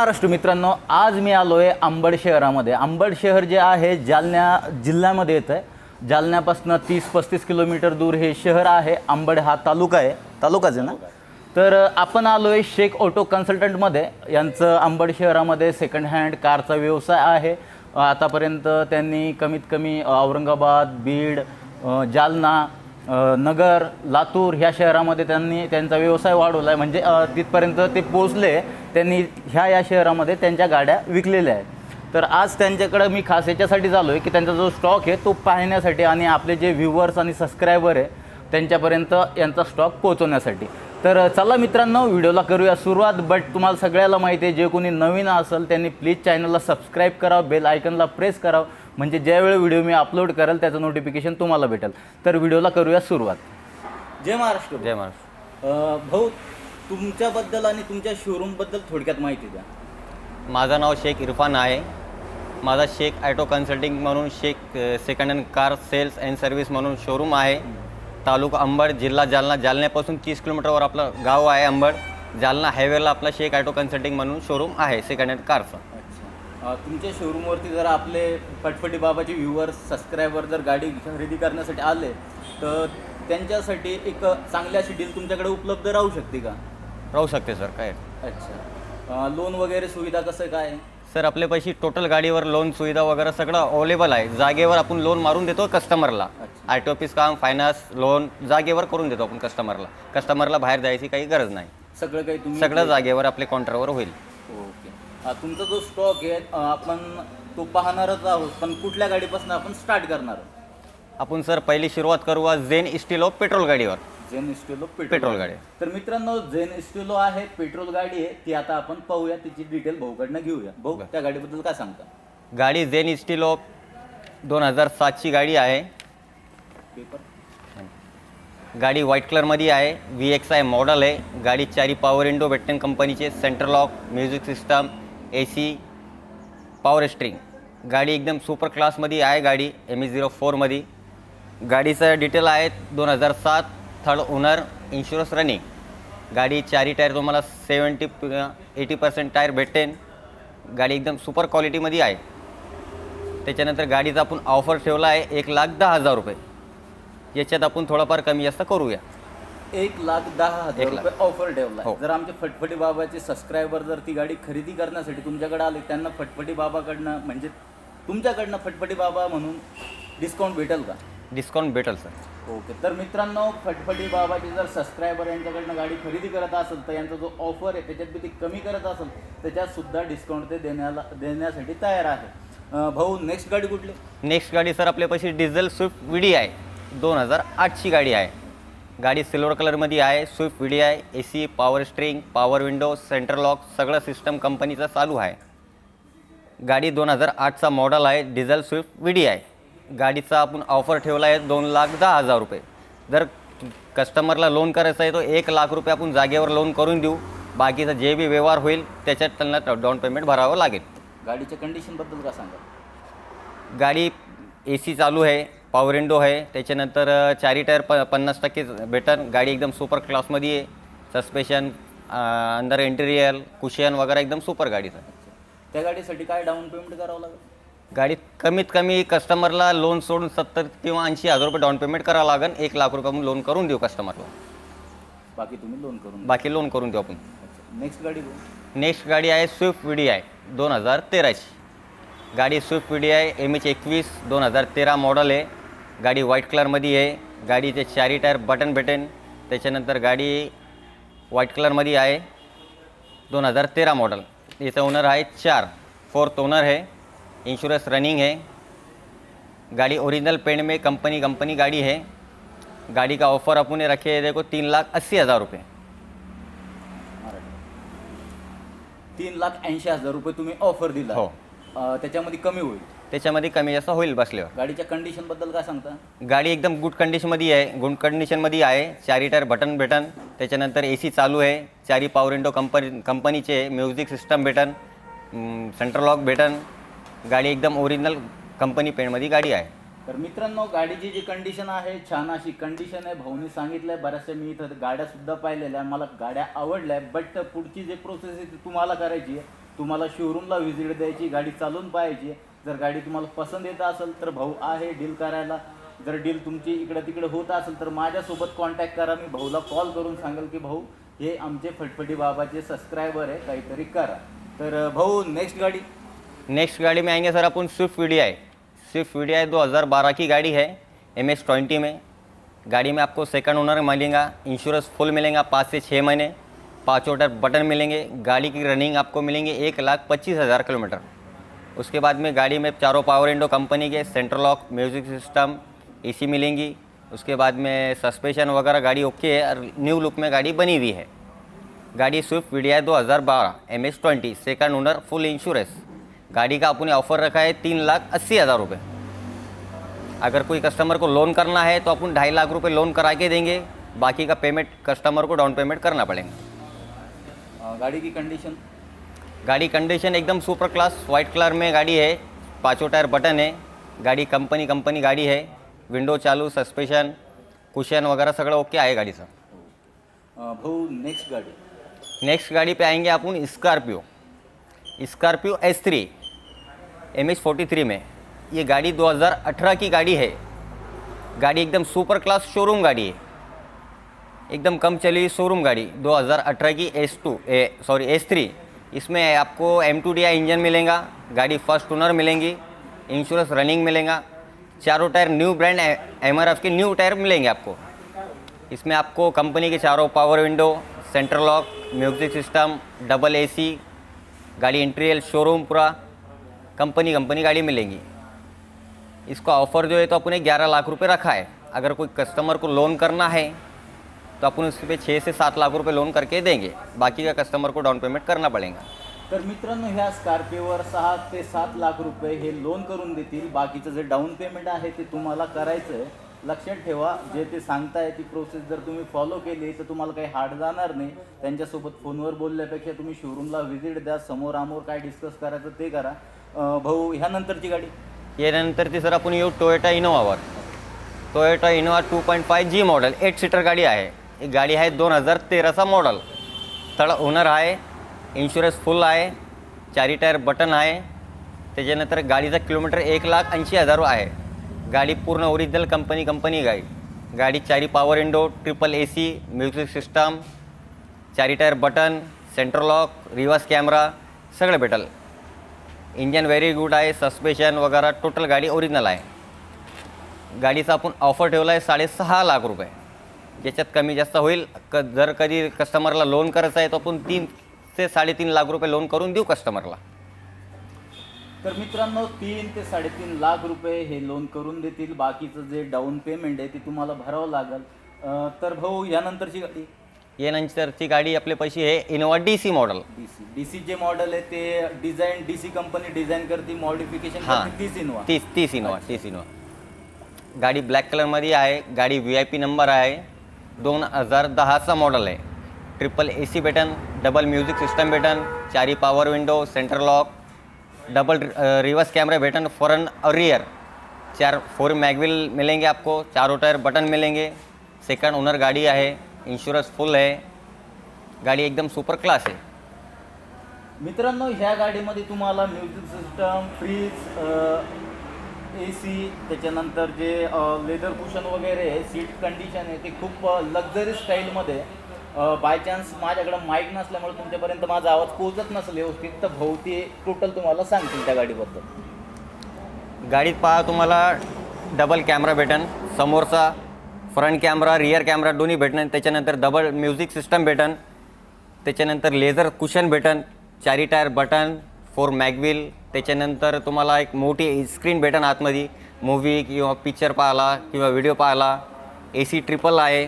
महाराष्ट्र मित्रांनो आज मी आलो आहे अंबड शहरामध्ये. अंबड शहर जे आहे जालन्या जिल्ह्यामध्ये येतं आहे जालन्यापासून तीस पस्तीस किलोमीटर दूर हे शहर आहे. अंबड हा तालुका आहे. तालुकाच आहे ना? तर आपण आलो आहे शेख ऑटो कन्सल्टंटमध्ये. यांचं अंबड शहरामध्ये सेकंड हँड कारचा व्यवसाय आहे. आतापर्यंत त्यांनी कमीत कमी औरंगाबाद बीड जालना नगर लातूर ह्या शहरामध्ये त्यांनी त्यांचा व्यवसाय वाढवला आहे म्हणजे तिथपर्यंत ते पोचले त्यांनी ह्या या शहरामध्ये त्यांच्या गाड्या विकलेल्या आहेत. तर आज त्यांच्याकडं मी खास याच्यासाठी झालो आहे की त्यांचा जो स्टॉक आहे तो पाहण्यासाठी आणि आपले जे व्ह्युअर्स आणि सबस्क्रायबर आहे त्यांच्यापर्यंत यांचा स्टॉक पोहोचवण्यासाठी. तर चला मित्रांनो व्हिडिओला करूया सुरुवात बट तुम्हाला सगळ्याला माहिती आहे जे कोणी नवीन असेल त्यांनी प्लीज चॅनलला सबस्क्राईब करावं बेल आयकनला प्रेस करावं. म्हणजे ज्यावेळी व्हिडिओ मी अपलोड करेल त्याचं नोटिफिकेशन तुम्हाला भेटेल. तर व्हिडिओला करूया सुरुवात. जय महाराष्ट्र. जय महाराष्ट्र. अ, भाऊ तुमच्याबद्दल आणि तुमच्या शोरूमबद्दल थोडक्यात माहिती द्या. माझं नाव शेख इरफान आहे. माझा शेख ॲटो कन्सल्टिंग म्हणून Shaikh second hand car sales and service म्हणून शोरूम आहे. तालुका अंबड जिल्हा जालना. जालन्यापासून तीस किलोमीटरवर आपलं गाव आहे अंबड. जालना हायवेला आपला शेख ॲटो कन्सल्टिंग म्हणून शोरूम आहे सेकंड हँड कारचं तुमच्या शोरूमवरती जर आपले फटफटी बाबाचे व्ह्युअर्स सबस्क्रायबर जर गाडी खरेदी करण्यासाठी आले तर त्यांच्यासाठी एक चांगली अशी डील तुमच्याकडे उपलब्ध राहू शकते का? राहू शकते सर काय? अच्छा. लोन वगैरे सुविधा कसं काय? सर आपले पैसे टोटल गाडीवर लोन सुविधा वगैरे सगळं अवेलेबल आहे. जागेवर आपण लोन मारून देतो कस्टमरला. आर टी ऑफिस काम फायनान्स लोन जागेवर करून देतो आपण कस्टमरला कस्टमरला बाहेर जायची काही गरज नाही. सगळं काही तुम्ही सगळं जागेवर आपले कॉन्ट्रॅक्टवर होईल. ओके. तुमचा जो स्टॉक आहे आपण तो पाहणारच आहोत पण कुठल्या गाडीपासून आपण स्टार्ट करणार आहोत? आपण सर पहिली सुरुवात करू आज झेन इस्टिलो पेट्रोल गाडीवर. झेन इस्टेलो पेट्रोल गाडी. तर मित्रांनो झेन इस्टेलो आहे पेट्रोल गाडी आहे ती आता आपण पाहूया तिची डिटेल भाऊकडनं घेऊया. भाऊ त्या गाडीबद्दल काय सांगता? गाडी झेन इस्टिलो दोन हजार सातची गाडी आहे. पेपर गाडी व्हाईट कलरमध्ये आहे व्ही एक्स आय मॉडल आहे. गाडी चारी पॉवर इंडो भेटन कंपनीचे center lock music system A C power steering गाडी एकदम सुपर क्लासमध्ये आहे गाडी एम ई झिरो फोरमध्ये गाडीचं डिटेल आहे दोन हजार सात थर्ड ओनर इन्शुरन्स रनिंग गाडी चारी टायर तुम्हाला सेवन्टी एटी पर्सेंट टायर भेटेन. गाडी एकदम सुपर क्वालिटीमध्ये आहे. त्याच्यानंतर गाडीचा आपण ऑफर ठेवला आहे एक लाख दहा हजार रुपये. याच्यात आपण थोडाफार कमी जास्त करूया. एक लाख दहा हजार एक लाख. रुपये ऑफर ठेवला हो. जर आमचे फटफटी बाबाचे सबस्क्रायबर जर ती गाडी खरेदी करण्यासाठी तुमच्याकडे आले त्यांना फटफटी बाबाकडनं म्हणजे तुमच्याकडनं फटफटी बाबा म्हणून डिस्काउंट भेटेल का? डिस्काउंट भेटेल सर ओके. तर मित्रांनो फटफटी बाबाचे जर सबस्क्रायबर यांच्याकडनं गाडी खरेदी करत असेल तर यांचा जो ऑफर आहे त्याच्यात बी ते कमी करत असेल त्याच्यात सुद्धा डिस्काउंट ते देण्याला देण्यासाठी तयार आहे. अं, भाऊ नेक्स्ट गाडी कुठली? नेक्स्ट गाडी सर आपल्यापाशी डिझेल स्विफ्ट व्ही डी आहे दोन हजार आठची गाडी आहे. गाडी सिल्वर कलरमध्ये आहे स्विफ्ट व्ही डी आहे A C power steering power window center lock सगळं सिस्टम कंपनीचं चालू आहे. गाडी दोन हजार आठचा मॉडल आहे डिझेल स्विफ्ट व्ही डी आहे. गाडीचा आपण ऑफर ठेवला आहे दोन लाख दहा हजार रुपये. जर कस्टमरला लोन करायचं आहे तो एक लाख रुपये आपण जागेवर लोन करून देऊ. बाकीचा जे बी व्यवहार होईल त्याच्यात त्यांना डाऊन पेमेंट भरावं लागेल. गाडीच्या कंडिशनबद्दल का सांगा गाडी ए सी चालू आहे. पॉवर विंडो आहे. त्याच्यानंतर चारी टायर प पन्नास टक्के भेटन. गाडी एकदम सुपर क्लासमध्ये आहे. सस्पेशन अंदर इंटेरियर कुशियन वगैरे एकदम सुपर गाडीचं. त्या गाडीसाठी काय डाऊन पेमेंट करावं लागेल? गाडीत कमीत कमी कस्टमरला लोन सोडून सत्तर किंवा ऐंशी हजार रुपये डाऊन पेमेंट करावं लागेल. एक लाख रुपये लोन करून देऊ कस्टमरला बाकी तुम्ही लोन करून बाकी लोन करून देऊ आपण. नेक्स्ट गाडी नेक्स्ट गाडी आहे स्विफ्ट व्ही डी आहे दोन हजार तेराची गाडी स्विफ्ट व्ही डी आहे एम एच एकवीस दोन हजार तेरा मॉडल आहे. गाडी व्हाईट कलरमध्ये आहे. गाडीचे चारी टायर बटन भेटेन. त्याच्यानंतर गाडी व्हाईट कलरमध्ये आहे. दोन हजार तेरा मॉडल याचा ओनर आहे चार. फोर्थ ओनर है इंश्योरेंस रनिंग है गाड़ी ओरिजिनल पेंट में कंपनी कंपनी गाड़ी है गाड़ी का ऑफर अपन ने रखे है देखो तीन लाख अस्सी हज़ार रुपये. तीन लाख ऐंशी हजार रुपये तुम्ही ऑफर दिला. हो. अं, त्याच्यामध्ये कमी होईल. त्याच्यामध्ये कमी जास्त होईल बसल्यावर. गाडीच्या कंडिशनबद्दल काय सांगता? गाडी एकदम गुड कंडिशनमध्ये आहे. गुड कंडिशनमध्ये आहे. चारी टायर बटन भेटन. त्याच्यानंतर ए सी चालू आहे. चारी पॉवर विंडो कंपनी कंपनीचे म्युझिक सिस्टम भेटन. सेंट्रल लॉक भेटन. गाडी एकदम ओरिजिनल कंपनी पेंटमध्ये गाडी आहे. तर मित्रांनो गाडीची जी कंडिशन आहे छान अशी कंडिशन आहे. भाऊनी सांगितलंय बऱ्याचशा मी इथं गाड्या सुद्धा पाहिलेल्या मला गाड्या आवडल्या बट पुढची जी प्रोसेस आहे ती तुम्हाला करायची आहे. तुम्हाला शोरूमला व्हिजिट द्यायची गाडी चालून पाहायची जर गाडी तुम्हाला पसंत येत असेल तर भाऊ आहे डील करायला. जर डील तुमची इकडं तिकडं होत असेल तर माझ्यासोबत कॉन्टॅक्ट करा. मी भाऊला कॉल करून सांगेल की भाऊ हे आमचे फटफटी बाबाचे सबस्क्रायबर आहे काहीतरी करा. तर भाऊ नेक्स्ट गाडी. नेक्स्ट गाड़ी में आएंगे sir upon Swift V D I Swift V D I दो हज़ार बारह की गाड़ी है. एम एस ट्वेंटी में. गाड़ी में आपको सेकंड ओनर मिलेगा. इंश्योरेंस फुल मिलेगा पाँच से छः महीने. पाँच ओटर बटन मिलेंगे. गाड़ी की रनिंग आपको मिलेंगे एक लाख पच्चीस हज़ार किलोमीटर. उसके बाद में गाड़ी में चारों पावर विंडो कंपनी के central lock music system AC मिलेंगी। उसके बाद में सस्पेंशन वगैरह गाड़ी ओके है और न्यू लुक में गाड़ी बनी हुई है। गाड़ी स्विफ्ट वी डी आई दो हज़ार बारह M S twenty second owner full insurance गाड़ी का अपने ऑफ़र रखा है तीन लाख अस्सी हज़ार रुपये अगर कोई कस्टमर को लोन करना है तो अपन ढाई लाख रुपए लोन करा के देंगे। बाकी का पेमेंट कस्टमर को डाउन पेमेंट करना पड़ेगा। अं, गाड़ी की कंडीशन गाड़ी कंडीशन एकदम सुपर क्लास वाइट कलर में गाड़ी है पाँचों टायर बटन है गाड़ी कंपनी कंपनी गाड़ी है विंडो चालू सस्पेशन कुशन वगैरह सगळं ओके आहे गाडीचं अं, भाऊ नेक्स्ट गाडी. नेक्स्ट गाड़ी पे आएंगे अपन Scorpio Scorpio S three M H forty three में. ये गाड़ी 2018 की गाड़ी है. गाड़ी एकदम सुपर क्लास शोरूम गाड़ी है. एकदम कम चली हुई शोरूम गाड़ी 2018 की S two sorry S three इसमें आपको M two D I engine मिलेगा, गाड़ी फ़र्स्ट ओनर मिलेंगी इंश्योरेंस रनिंग मिलेगा, चारों tyre new brand M R F के न्यू टायर मिलेंगे आपको। इसमें आपको कंपनी के चारों power window central lock music system double AC गाड़ी इंटीरियल शोरूम पूरा कंपनी कंपनी गाड़ी मिलेंगी। इसका ऑफ़र जो है तो अपने ग्यारह लाख रुपए रखा है। अगर कोई कस्टमर को लोन करना है तो अपन उस पर छः से सात लाख रुपए लोन करके देंगे। बाकी का कस्टमर को डाउन पेमेंट करना पड़ेगा। तर मित्रांनो ह्या स्कॉर्पिओवर सहा ते सात लाख रुपये हे लोन करून देतील. बाकीचं जे डाऊन पेमेंट आहे ते तुम्हाला करायचं आहे लक्षात ठेवा जे ते सांगताय ती प्रोसेस जर तुम्ही फॉलो केली तर तुम्हाला काही हार्ड जाणार नाही. त्यांच्यासोबत फोनवर बोलल्यापेक्षा तुम्ही शोरूमला व्हिजिट द्या. समोर आमोर काय डिस्कस करायचं ते करा. भाऊ ह्यानंतरची गाडी. यानंतरची सर आपण येऊ Toyota इनोवावर Toyota Innova two point five G model eight seater गाडी आहे. ही गाडी आहे दोन हजार तेराचा मॉडल तळ ओनर आहे इन्शुरन्स फुल आहे चारी टायर बटन आहे. त्याच्यानंतर गाडीचा किलोमीटर एक लाख ऐंशी हजार आहे. गाडी पूर्ण ओरिजिनल कंपनी कंपनी गाडी. गाडी चारी power window triple A C music system चारी tyre button central lock reverse camera सगळं भेटल. इंजन व्हेरी गुड आहे सस्पेशन वगैरे टोटल गाडी ओरिजिनल आहे. गाडीचा आपण ऑफर ठेवला आहे साडेसहा लाख रुपये. ज्याच्यात कमी जास्त होईल. क जर कधी कस्टमरला लोन करायचं आहे तर आपण तीन ते साडेतीन लाख रुपये लोन करून देऊ कस्टमरला तर मित्रांनो तीन ते साडेतीन लाख रुपये हे लोन करून देतील. बाकीचं जे डाऊन पेमेंट आहे ते तुम्हाला भरावं लागेल. अं, तर भाऊ यानंतरची गाडी? यानंतरची गाडी आपले पैसे आहे Innova D C model D C D C जे मॉडेल आहे ते design D C company design करते मॉडिफिकेशन हां. करते तीच इनोवा तीस तीस इनोवा तीस इनोवा गाडी ब्लॅक कलरमध्ये आहे. गाडी व्ही आय पी नंबर आहे. दोन हजार दहाचा मॉडल आहे. Triple A C button double music system button चारी power window center lock double reverse camera button front और रियर चार फोर मैगविल मिलेंगे आपको चारों टायर बटन मिलेंगे. सेकंड ओनर गाड़ी है इन्शुरन्स फुल है गाड़ी एकदम सुपर क्लास आहे. मित्रांनो ह्या गाडीमध्ये तुम्हाला music system fridge A C त्याच्यानंतर जे लेदर कुशन वगैरे आहे सीट कंडिशन आहे ते खूप लक्झरी स्टाईलमध्ये बाय चान्स माझ्याकडं माईक नसल्यामुळे तुमच्यापर्यंत माझा आवाज पोचत नसेल व्यवस्थित तर भाऊ टोटल तुम्हाला सांगतील त्या गाडीबद्दल. गाडीत पहा तुम्हाला डबल कॅमेरा भेटन समोरचा फ्रंट कॅमेरा रिअर कॅमेरा दोन्ही भेटणं त्याच्यानंतर डबल म्युझिक सिस्टम भेटन त्याच्यानंतर लेझर कुशन भेटन चारी टायर बटन फोर मॅगविल त्याच्यानंतर तुम्हाला एक मोठी स्क्रीन भेटन आतमध्ये. मूवी किंवा पिक्चर पाहायला किंवा व्हिडिओ पाहायला. ए सी ट्रिपल आहे.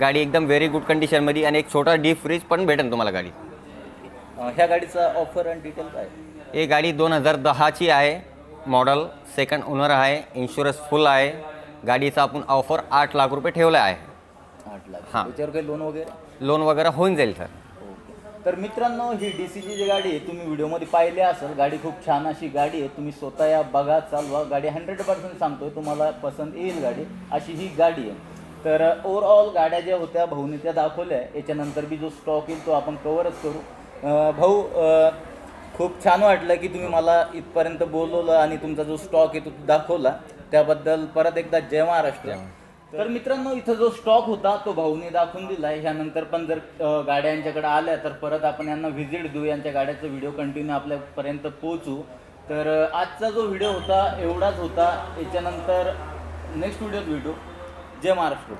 गाडी एकदम व्हेरी गुड कंडिशनमध्ये आणि एक छोटा डीप फ्रीज पण भेटेन तुम्हाला गाडी. अं, ह्या गाडीचा ऑफर आणि डिटेल काय? ही गाडी दोन हजार दहाची आहे. मॉडल सेकंड ओनर आहे. इन्शुरन्स फुल आहे. गाडीचा आपण ऑफर आठ लाख रुपये ठेवला आहे. आठ लाख. हां. त्याच्यावर काही लोन वगैरे? लोन वगैरे होऊन जाईल सर तर मित्रांनो ही डी सीची जी गाडी आहे तुम्ही व्हिडिओमध्ये पाहिली असाल. गाडी खूप छान अशी गाडी आहे. तुम्ही स्वतः या बघा चालवा. गाडी हंड्रेड पर्सेंट सांगतोय तुम्हाला पसंत येईल गाडी. अशी ही गाडी आहे. तर ओव्हरऑल गाड्या ज्या होत्या भाऊने त्या दाखवल्या. याच्यानंतर बी जो स्टॉक येईल तो आपण कवरच करू. भाऊ खूप छान वाटलं की तुम्ही मला इथपर्यंत बोलवलं आणि तुमचा जो स्टॉक आहे तो दाखवला. त्याबद्दल परत एकदा जय महाराष्ट्र. तर मित्रांनो इथं जो स्टॉक होता तो भाऊने दाखवून दिला आहे ह्यानंतर पण जर अ, गाड्या यांच्याकडे आल्या तर परत आपण यांना व्हिजिट देऊ यांच्या गाड्याचा व्हिडिओ कंटिन्यू आपल्यापर्यंत पोहोचू. तर आजचा जो व्हिडिओ होता एवढाच होता. याच्यानंतर नेक्स्ट व्हिडिओत भेटू. जय महाराष्ट्र.